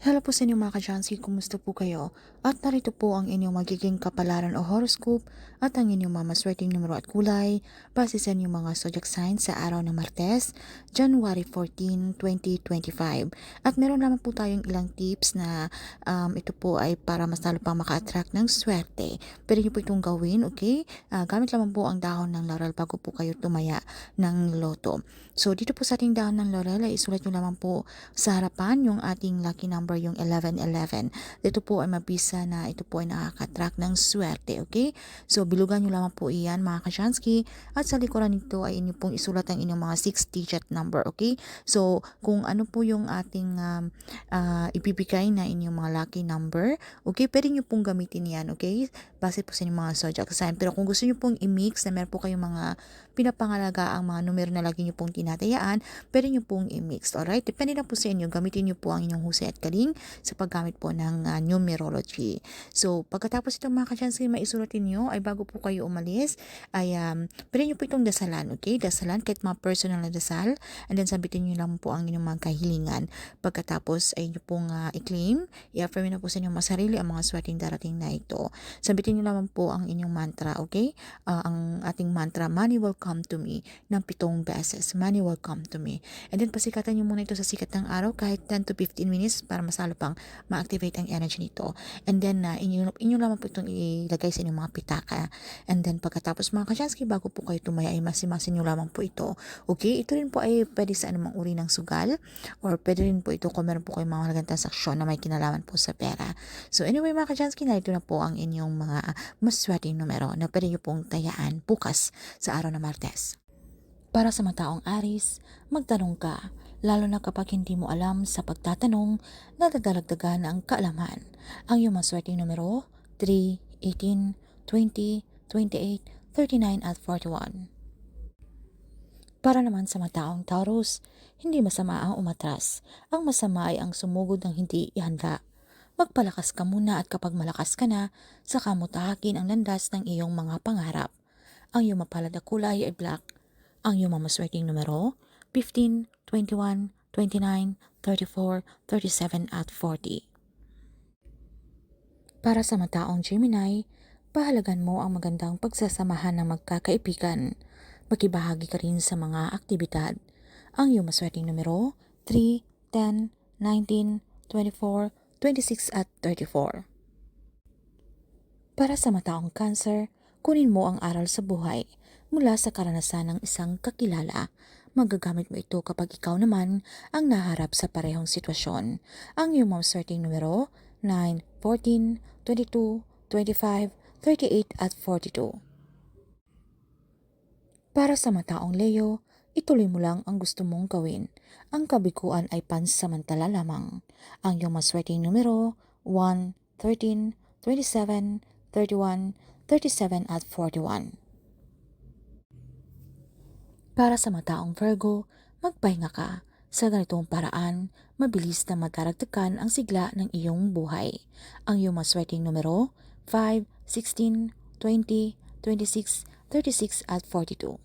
Hello po sa inyo mga ka-Jansky, kumusta po kayo? At narito po ang inyong magiging kapalaran o horoscope at ang inyong mga maswerteng numero at kulay base sa inyong mga zodiac signs sa araw ng Martes, January 14, 2025. At meron naman po tayong ilang tips na um, ito po ay para mas lalo pang maka-attract ng swerte. Pwede niyo po itong gawin, okay? Ah, gamit lamang po ang dahon ng laurel bago po kayo tumaya ng loto. So dito po sa ating dahon ng laurel ay isulat nyo lamang po sa harapan yung ating lucky number yung 1111. Dito po ay mabisa na ito po ay nakaka-track ng swerte, okay? So bilugan nyo lamang po iyan mga kasyansky at sa likuran nito ay inyo pong isulat ang inyong mga 6-digit number, okay? So kung ano po yung ating um, uh, ibibigay na inyong mga lucky number, okay? Pwede nyo pong gamitin yan, okay? Base po sa inyong mga zodiac sign. Pero kung gusto nyo pong i-mix na meron po kayong mga pinapangalaga ang mga numero na lagi nyo pong tinatayaan, pwede nyo pong i-mix, alright? Depende na po sa inyo, gamitin nyo po ang inyong husay at kaling sa paggamit po ng uh, numerology. So, pagkatapos itong mga kachansky maisuratin nyo, ay bago po kayo umalis, ay um, pwede nyo po itong dasalan, okay? Dasalan, kahit mga personal na dasal, and then sabitin nyo lang po ang inyong mga kahilingan. Pagkatapos ay nyo pong uh, i-claim, i-affirm na po sa inyong mga sarili ang mga swerteng darating na ito. Sabitin nyo naman po ang inyong mantra, okay? Uh, ang ating mantra, money will come to me, ng pitong beses. Money will come to me. And then pasikatan nyo muna ito sa sikat ng araw kahit 10 to 15 minutes para masalo pang ma-activate ang energy nito. And then uh, inyo, inyo naman po itong ilagay sa inyong mga pitaka. And then pagkatapos mga kachansky, bago po kayo tumaya ay masimasin nyo lamang po ito. Okay? Ito rin po ay pwede sa anumang uri ng sugal or pwede rin po ito kung meron po kayong mga halagang transaksyon na may kinalaman po sa pera. So anyway mga kachansky, narito na po ang inyong mga maswerteng numero na pwede nyo pong tayaan bukas sa araw ng Martes. Para sa mataong Aris, magtanong ka, lalo na kapag hindi mo alam sa pagtatanong, nadadalagdagan ang kaalaman. Ang iyong maswerteng numero, 3, 18, 20, 28, 39 at 41. Para naman sa mataong Taurus, hindi masama ang umatras. Ang masama ay ang sumugod ng hindi ihanda. Magpalakas ka muna at kapag malakas ka na, saka mo tahakin ang landas ng iyong mga pangarap. Ang iyong mapalad na kulay ay black. Ang iyong mamaswerteng numero, 15, 21, 29, 34, 37 at 40. Para sa mataong Gemini, pahalagan mo ang magandang pagsasamahan ng magkakaibigan. Makibahagi ka rin sa mga aktibidad. Ang iyong maswerteng numero, 3, 10, 19, 24, 26 at 34. Para sa mataong cancer, kunin mo ang aral sa buhay mula sa karanasan ng isang kakilala. Magagamit mo ito kapag ikaw naman ang naharap sa parehong sitwasyon. Ang iyong maswerteng numero, 9, 14, 22, 25, 38 at 42. Para sa mataong Leo, ituloy mo lang ang gusto mong gawin. Ang kabiguan ay pansamantala lamang. Ang iyong maswerteng numero, 1, 13, 27, 31, 37 at 41. Para sa mataong Virgo, magpahinga ka. Sa ganitong paraan, mabilis na madaragdagan ang sigla ng iyong buhay. Ang iyong maswerteng numero, 5, 16, 20, 26, 36 at 42.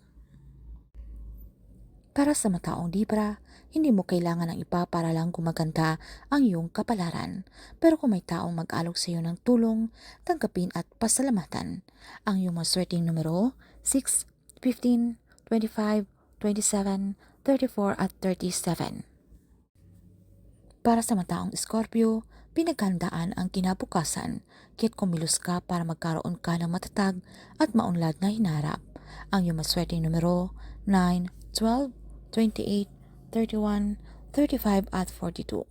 Para sa mataong Libra, hindi mo kailangan ng iba para lang gumaganda ang iyong kapalaran. Pero kung may taong mag-alok sa iyo ng tulong, tanggapin at pasalamatan. Ang iyong maswerteng numero, 6, 15, 25, 27, 34 at 37. Para sa mataong Scorpio, pinaghandaan ang kinabukasan, kaya't kumilos ka para magkaroon ka ng matatag at maunlad na hinarap. Ang iyong maswerteng numero, 9, 12, 28, 31, 35 at 42.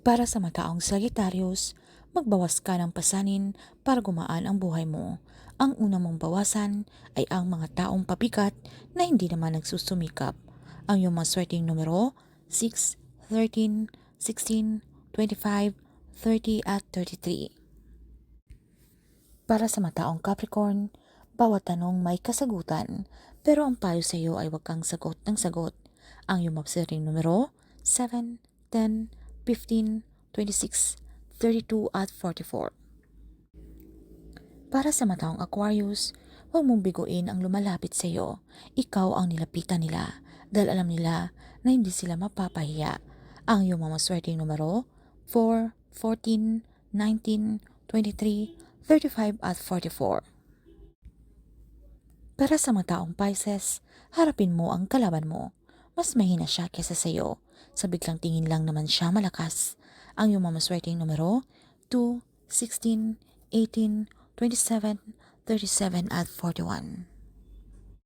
Para sa mataong Sagittarius, magbawas ka ng pasanin para gumaan ang buhay mo. Ang una mong bawasan ay ang mga taong pabigat na hindi naman nagsusumikap. Ang iyong maswerteng numero, 6, 13, 16, 25, 30 at 33. Para sa mataong Capricorn, bawat tanong may kasagutan, pero ang payo sa iyo ay huwag kang sagot ng sagot. Ang iyong mapsiring numero, 7, 10, 15, 26, 32 at 44. Para sa mataong Aquarius, huwag mong biguin ang lumalapit sa iyo. Ikaw ang nilapitan nila dahil alam nila na hindi sila mapapahiya. Ang iyong mga maswerteng numero 4, 14, 19, 23, 35 at 44. Para sa mga taong Pisces, harapin mo ang kalaban mo. Mas mahina siya kesa sa iyo. Sa biglang tingin lang naman siya malakas. Ang iyong mga maswerteng numero 2, 16, 18, 27, 37 at 41.